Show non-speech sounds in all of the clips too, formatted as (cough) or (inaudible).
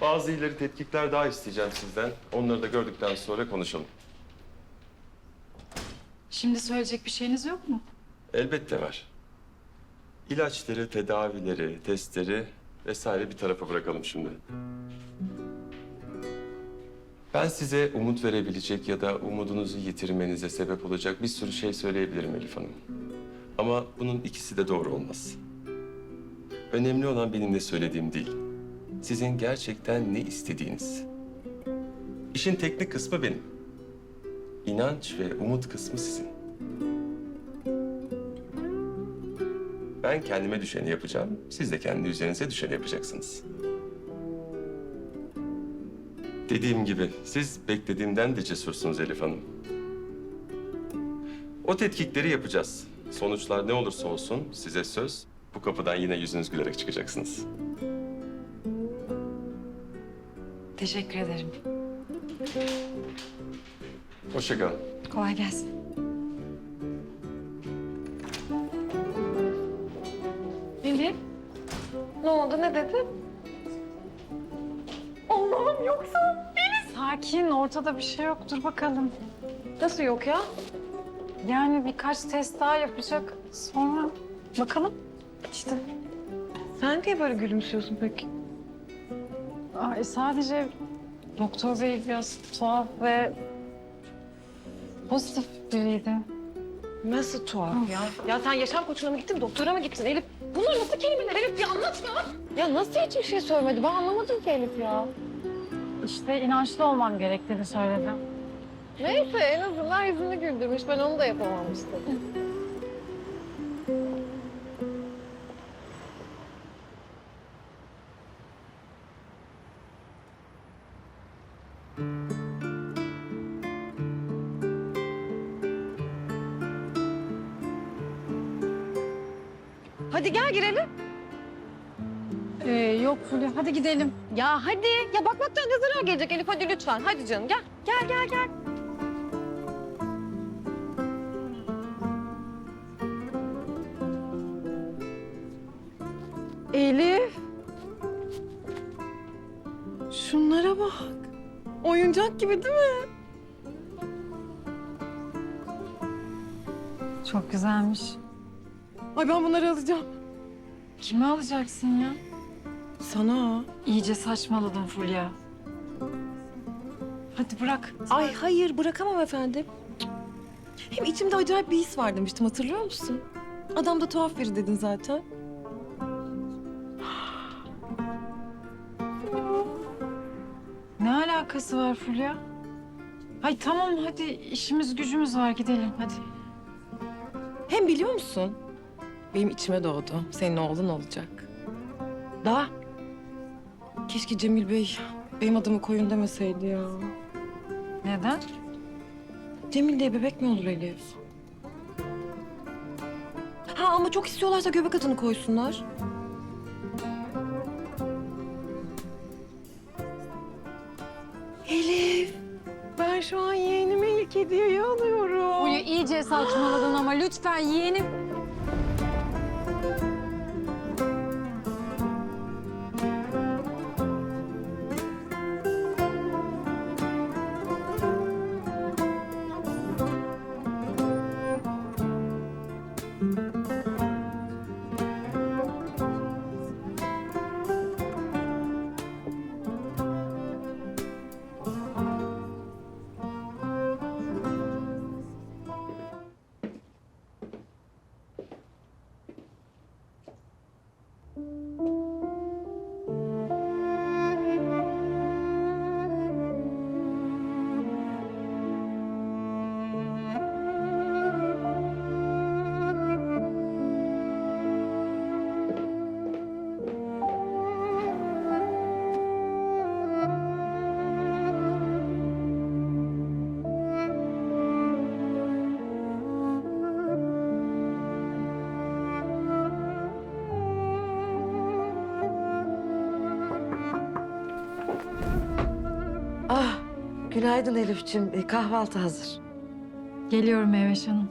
Bazı ileri tetkikler daha isteyeceğim sizden. Onları da gördükten sonra konuşalım. Şimdi söyleyecek bir şeyiniz yok mu? Elbette var. İlaçları, tedavileri, testleri vesaire bir tarafa bırakalım şimdi. Ben size umut verebilecek ya da umudunuzu yitirmenize sebep olacak bir sürü şey söyleyebilirim Elif Hanım. Ama bunun ikisi de doğru olmaz. Önemli olan benim ne söylediğim değil. Sizin gerçekten ne istediğiniz. İşin teknik kısmı benim. İnanç ve umut kısmı sizin. Ben kendime düşeni yapacağım. Siz de kendi üzerinize düşeni yapacaksınız. Dediğim gibi siz beklediğimden de cesursunuz Elif Hanım. O tetkikleri yapacağız. Sonuçlar ne olursa olsun size söz bu kapıdan yine yüzünüz gülerek çıkacaksınız. Teşekkür ederim. Hoşça kalın. Kolay gelsin. Elif. Ne oldu ne dedi? Allah'ım yoksa Sakin, ortada bir şey yok. Dur bakalım. nasıl yok ya? Yani birkaç test daha yapacak. Sonra bakalım. İşte Sen niye böyle gülümsüyorsun peki? Ay, sadece doktor bey biraz tuhaf ve pozitif biriydi. Nasıl tuhaf ya? Ya sen yaşam koçuna mı gittin, doktora mı gittin Elif? Bunlar nasıl kelimeler Elif? Bir anlat ya. Nasıl hiçbir şey söylemedi? Ben anlamadım ki Elif ya. İşte inançlı olmam gerektiğini söyledi. Neyse en azından yüzünü güldürmüş. Ben onu da yapamamıştım. Hadi gel girelim. Ee, yok Fulya, hadi gidelim. Ya hadi. Ya bakmaktan ne zarar gelecek Elif? Hadi lütfen. Hadi canım gel. Gel gel gel. Elif. Şunlara bak. Oyuncak gibi değil mi? Çok güzelmiş. Ay ben bunları alacağım. Kimi alacaksın ya? Sana. İyice saçmaladın Fulya. Hadi bırak. Ay hayır bırakamam efendim. Hem içimde acayip bir his var demiştim hatırlıyor musun? Adam da tuhaf biri dedin zaten. Ne alakası var Fulya? Hay tamam hadi işimiz gücümüz var gidelim hadi. Hem biliyor musun? Benim içime doğdu. Senin oğlun olacak. Da. Keşke Cemil Bey benim adımı koyun demeseydi ya. Neden? Cemil diye bebek mi olur Elif? Ha ama çok istiyorlarsa göbek adını koysunlar. Elif. Ben şu an yeğenime ilk hediyeyi alıyorum. Fulya iyice saçmaladın ama lütfen yeğenim. Ah, günaydın Elif'ciğim. E, kahvaltı hazır. Geliyorum Meyveş Hanım.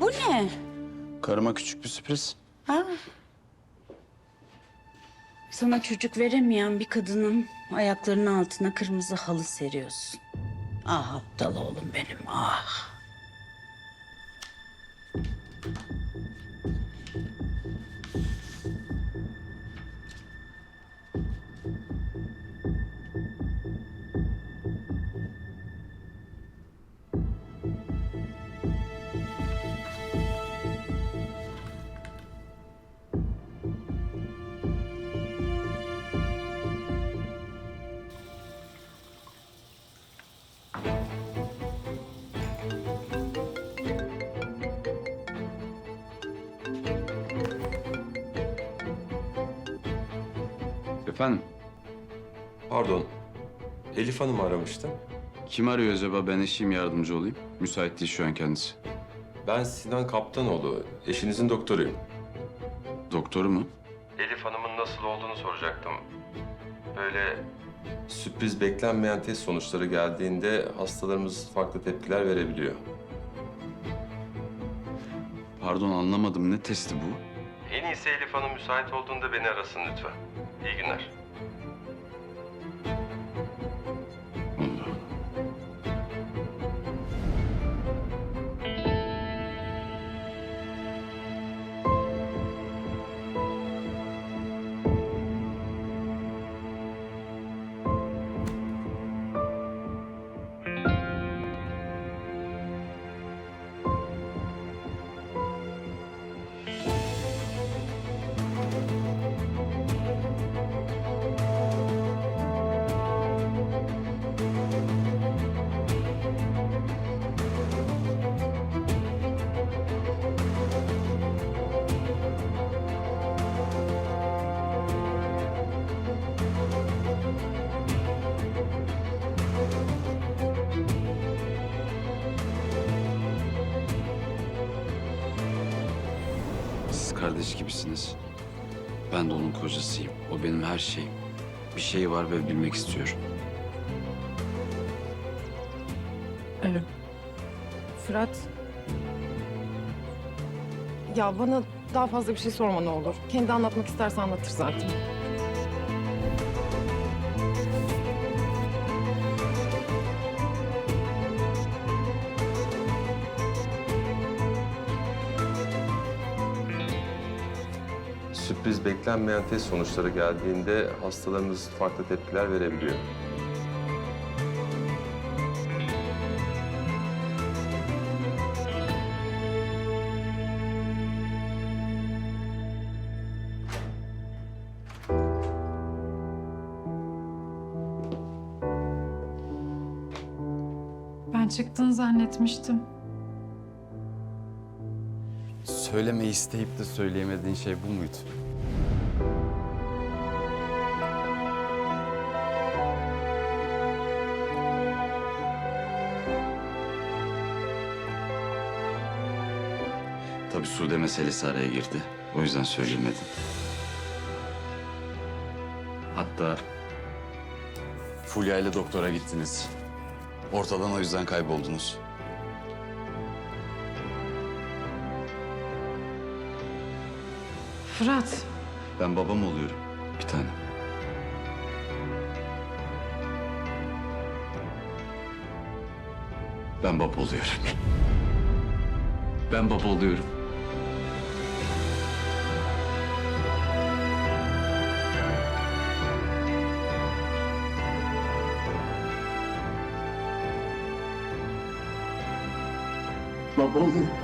Bu ne? Karıma küçük bir sürpriz. Ha? Sana çocuk veremeyen bir kadının ayaklarının altına kırmızı halı seriyorsun. Ah aptal oğlum benim ah. Efendim, Pardon. Elif Hanım aramıştı. kim arıyor acaba? Ben eşiyim yardımcı olayım. Müsait değil şu an kendisi. Ben Sinan Kaptanoğlu. Eşinizin doktoruyum. Doktoru mu? Elif Hanım'ın nasıl olduğunu soracaktım. Böyle sürpriz beklenmeyen test sonuçları geldiğinde hastalarımız farklı tepkiler verebiliyor. Pardon anlamadım. Ne testi bu? En iyisi Elif Hanım müsait olduğunda beni arasın lütfen. İyi günler. Kardeş gibisiniz. Ben de onun kocasıyım. O benim her şeyim. Bir şey var ve bilmek istiyorum. Fırat. Ya bana daha fazla bir şey sorma ne olur. Kendi anlatmak isterse anlatır zaten. Sürpriz beklenmeyen test sonuçları geldiğinde hastalarımız farklı tepkiler verebiliyor. Ben çıktığını zannetmiştim. Söylemeyi isteyip de söyleyemediğin şey bu muydu? Tabii Sude meselesi araya girdi. O yüzden söyleyemedim. Hatta Fulya ile doktora gittiniz. Ortadan o yüzden kayboldunuz. Fırat, Ben babam oluyorum. Bir tane. Ben baba oluyorum. (laughs) Ben baba oluyorum. Baba oluyorum.